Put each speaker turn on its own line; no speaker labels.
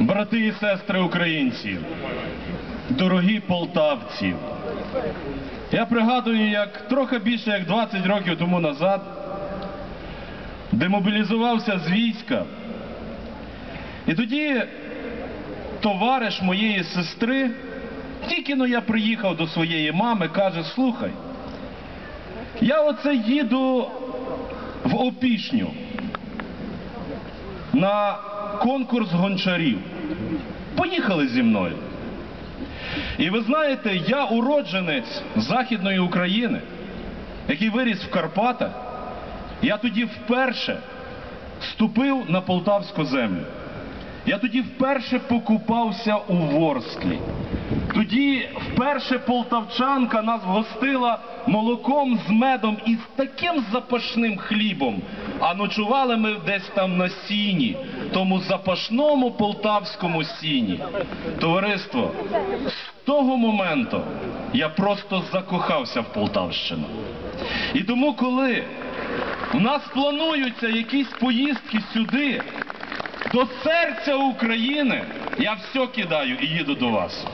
брати і сестри українці, дорогі полтавці. Я пригадую, як трохи більше як 20 років тому назад демобілізувався з війська. І тоді товариш моєї сестри, тільки но я приїхав до своєї мами, каже: слухай, я оце їду в опішню на конкурс гончарів. Поїхали зі мною. І ви знаєте, я уродженець Західної України, який виріс в Карпатах. Я тоді вперше ступив на полтавську землю. Я тоді вперше покупався у Ворсклі. Тоді вперше полтавчанка нас гостила молоком з медом і з таким запашним хлібом. А ночували ми десь там на сіні, тому запашному полтавському сіні. Товариство, з того моменту я просто закохався в Полтавщину. І тому, коли у нас плануються якісь поїздки сюди, до серця України, я все кидаю і їду до вас.